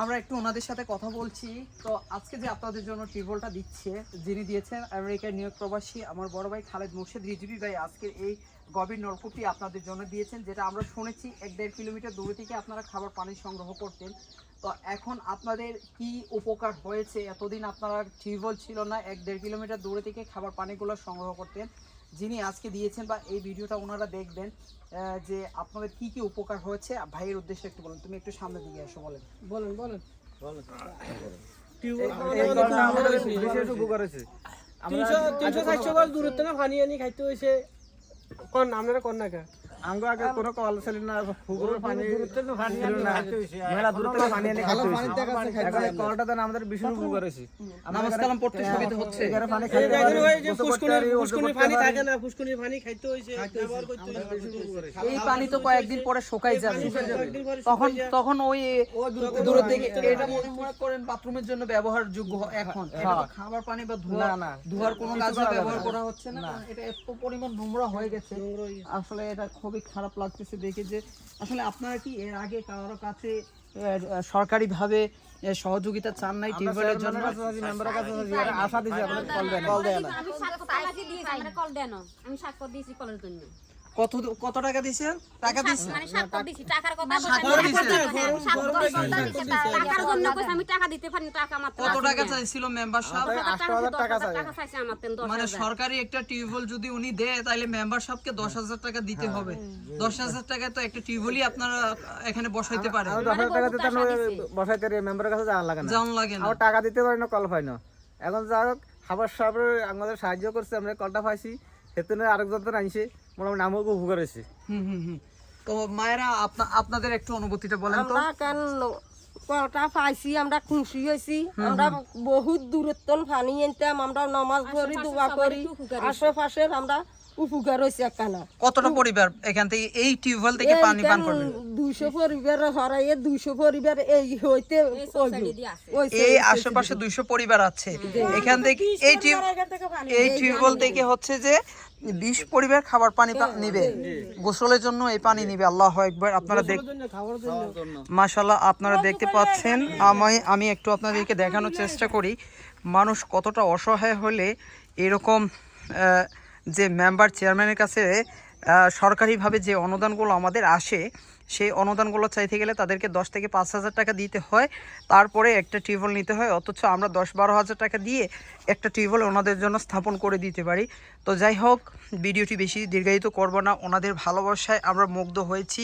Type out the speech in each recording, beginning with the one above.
আমরা একটু ওনাদের সাথে কথা বলছি। তো আজকে যে আপনাদের জন্য টিউবওয়েলটা দিচ্ছে, যিনি দিয়েছেন আমেরিকার নিয়োগ প্রবাসী, আমার বড় ভাই খালেদ মোর্শেদ রিজবি ভাই আজকের এই গভীর নলকূপটি আপনাদের জন্য দিয়েছেন, যেটা আমরা শুনেছি এক দেড় কিলোমিটার দূরে থেকে আপনারা খাবার পানি সংগ্রহ করতেন। তো এখন আপনাদের কি উপকার হয়েছে? এতদিন আপনারা টিউবওয়েল ছিল না, এক দেড় কিলোমিটার দূরে থেকে খাবার পানিগুলো সংগ্রহ করতেন। যিনি আজকে দিয়েছেন বা এই ভিডিওটা ওনারা দেখবেন আহ, যে আপনাদের কি কি উপকার হয়েছে। ভাইয়ের উদ্দেশ্যে একটু বলুন তুমি একটু সামনে দিকে এসো বলেন। বলুন বলেন। তিনশো তিনশো চারশো গজ দূরত্ব না ফানিয়ে আনি খাইতে হয়েছে কন আপনারা কোন না কে আঙ্গ আগে কোনো কল ছিল না পুকুরের পানি মেলা দূর থেকে পানি এনে খাইতে হয়েছে। এখন কলটা তো আমাদের নামাজ কালাম পড়তে সুবিধা হচ্ছে। এখানে পানি ওই যে পানি থাকে না পানি খাইতে হয়েছে ব্যবহার করতে হয়েছে। এই পানি তো কয়েকদিন পরে শুকাই যাবে। তখন তখন ওই দূর থেকে এটা মনে মনে করেন বাথরুমের জন্য ব্যবহার যোগ্য এখন। খাবার পানি বা ধোয়া। ধোয়ার কোনো কাজে ব্যবহার করা হচ্ছে না। এটা এত পরিমাণ নোংরা হয়ে গেছে। আসলে এটা খুবই খারাপ লাগতেছে দেখে যে আসলে আপনারা কি এর আগে কারোর কাছে সরকারি ভাবে সহযোগিতা চান নাই টিউবওয়েলের জন্য মেম্বারের কাছে আশা দিছে আপনাদের কল দেন কল দিয়েছি দেন আমি স্বাক্ষর দিয়েছি কলের জন্য কত কত টাকা দিছেন টাকা দিছেন মানে স্বাক্ষর দিয়েছি টাকার কথা স্বাক্ষর টাকার জন্য কইছে আমি টাকা দিতে পারি টাকা মাত্র কত টাকা চাইছিল টাকা চাইছে? আমার মানে সরকারি একটা টিউবওয়েল যদি উনি দেয় তাহলে মেম্বারশিপকে দশ হাজার টাকা দিতে হবে। দশ হাজার টাকা তো একটা টিউবওয়েলই আপনারা এখানে বসাইতে পারেন আর দশ হাজার টাকা দিতে না বসাইতে রে মেম্বারের কাছে যাওয়া লাগে না। জান লাগে না। আমার টাকা দিতে পারি না কল পাই না। এখন যা হোক খাবার সাহেবের আমাদের সাহায্য করছে আমরা কলটা পাইছি। সেতুনে আরেকজন তো আনছে মোটামুটি আমাকে উপকার হয়েছে। হুম হুম হুম। তো মায়েরা আপনাদের একটু অনুভূতিটা বলেন তো। কেন কলটা পাইছি আমরা খুশি হয়েছি। আমরা বহুত দূরত্ব পানি আনতাম আমরা নামাজ পড়ি দোয়া করি। আশেপাশের আমরা উপকার হয়েছে একখানা। কতটা পরিবার এখান থেকে এই টিউবওয়েল থেকে পানি পান করবে দুইশো পরিবার হরাইয়ে দুইশো পরিবার এই হইতে এই আশেপাশে দুইশো পরিবার আছে। এখান থেকে এই টিউব এই টিউবওয়েল থেকে হচ্ছে যে বিশ পরিবার খাবার পানি নিবে। গোসলের জন্য এই পানি নিবে। আল্লাহ একবার আপনারা দেখ মাশাল্লাহ আপনারা দেখতে পাচ্ছেন আমি আমি একটু আপনাদেরকে দেখানোর চেষ্টা করি। মানুষ কতটা অসহায় হলে এরকম যে মেম্বার চেয়ারম্যানের কাছে সরকারিভাবে যে অনুদানগুলো আমাদের আসে সেই অনুদানগুলো চাইতে গেলে তাদেরকে দশ থেকে পাঁচ হাজার টাকা দিতে হয়। তারপরে একটা টিউবওয়েল নিতে হয়, অথচ আমরা দশ বারো হাজার টাকা দিয়ে একটা টিউবওয়েল ওনাদের জন্য স্থাপন করে দিতে পারি। তো যাই হোক, ভিডিওটি বেশি দীর্ঘায়িত করব না। ওনাদের ভালোবাসায় আমরা মুগ্ধ হয়েছি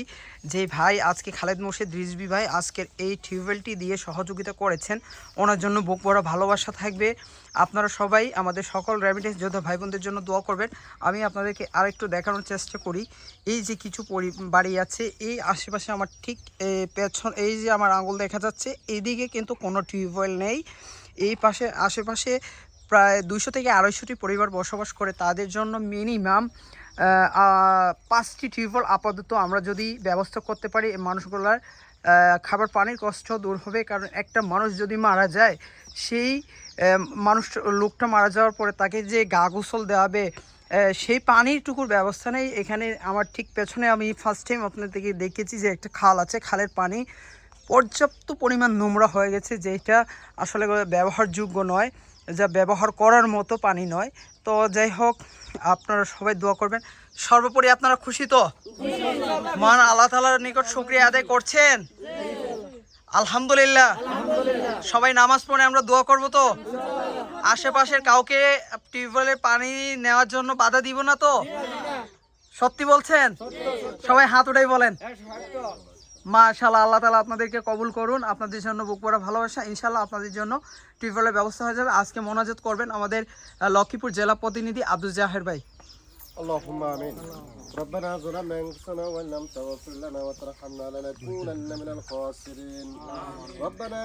যে ভাই, আজকে খালেদ মোর্শেদ রিজবি ভাই আজকের এই টিউবওয়েলটি দিয়ে সহযোগিতা করেছেন। ওনার জন্য বুক বড় ভালোবাসা থাকবে। আপনারা সবাই আমাদের সকল র্যামিটেন্স যোদ্ধা ভাই বোনদের জন্য দোয়া করবেন। আমি আপনাদেরকে আরেকটু দেখানোর চেষ্টা করি। এই যে কিছু পরি বাড়ি আছে, এই আশেপাশে আমার ঠিক পেছন এই যে আমার আঙুল দেখা যাচ্ছে এইদিকে কিন্তু কোনো টিউবওয়েল নেই। এই পাশে, আশেপাশে প্রায় দুইশো থেকে আড়াইশোটি পরিবার বসবাস করে, তাদের জন্য মিনিমাম পাঁচটি টিউবওয়েল আপাতত আমরা যদি ব্যবস্থা করতে পারি মানুষগুলার খাবার পানির কষ্ট দূর হবে। কারণ একটা মানুষ যদি মারা যায়, সেই মানুষ, লোকটা মারা যাওয়ার পরে তাকে যে গা গোসল দেওয়াবে সেই পানিরটুকুর ব্যবস্থা নেই। এখানে আমার ঠিক পেছনে আমি ফার্স্ট টাইম আপনাদেরকে দেখেছি যে একটা খাল আছে, খালের পানি পর্যাপ্ত পরিমাণ নোংরা হয়ে গেছে যেটা আসলে ব্যবহারযোগ্য নয়, যা ব্যবহার করার মতো পানি নয়। তো যাই হোক, আপনারা সবাই দোয়া করবেন। সর্বোপরি আপনারা খুশি তো? মান আল্লাহ তালার নিকট শুক্রিয়া আদায় করছেন? আলহামদুলিল্লাহ। সবাই নামাজ পড়ে আমরা দোয়া করব তো? আশেপাশের কাউকে টিউবওয়েলের পানি নেওয়ার জন্য বাধা দিব না তো? সত্যি বলছেন? সবাই হাত উঠাই বলেন। মাশাল্লাহ আল্লাহ তালা আপনাদেরকে কবুল করুন, আপনাদের জন্য বুক পড়া ভালোবাসা ইনশাল্লাহ আপনাদের জন্য টিউবওয়েলের ব্যবস্থা হয়ে যাবে। আজকে মোনাজাত করবেন আমাদের লক্ষ্মীপুর জেলা প্রতিনিধি আব্দুল জাহের ভাই। اللهم امين ربنا ظلمنا انفسنا وان لم تغفر لنا وترحمنا لنكونن من الخاسرين ربنا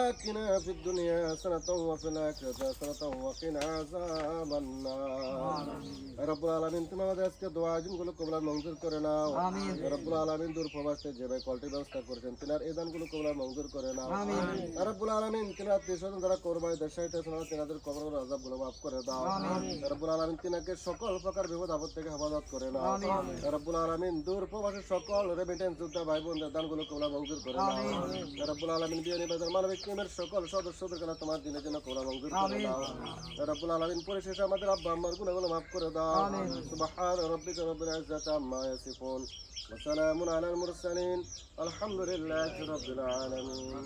اتنا في الدنيا حسنه وفي الاخره حسنه وقنا عذاب النار رب العالمين তুমি আমাদের আজকে দোয়া আয়োজনগুলো কবুল মঞ্জুর করে নাও আমিন। রব্বুল আলামিন দূর প্রবাসে যে ভাই কলটি ব্যবস্থা করেছেন তিনার এই দানগুলো কবুল মঞ্জুর করে নাও রব্বুল আলামিন তিনার আত্মীয় স্বজন যারা কোরবানি দেশাইতে শোনা তিনাদের কবর আজাবগুলো মাফ করে দাও রব্বুল আলামিন তিনাকে সকল প্রকার বিপদ বিপদ আপদ থেকে হেফাজত করে না রব্বুল আলামিন দূর প্রবাসী সকল রেমিটেন্স যোদ্ধা ভাই বোনদের দানগুলো কোলা মঞ্জুর করে না রব্বুল আলামিন বিয়ে নিবেদন মানবিক টিমের সকল সদস্যদের কেন তোমার দিনের জন্য কোলা মঞ্জুর করে দাও রব্বুল আলামিন পরিশেষে আমাদের আব্বা আম্মার গুণাগুলো মাফ করে দাও সুবহান রাব্বিকা রব্বিল ইজ্জাতি আম্মা ইয়াসিফুন وسلام على المرسلين الحمد لله رب العالمين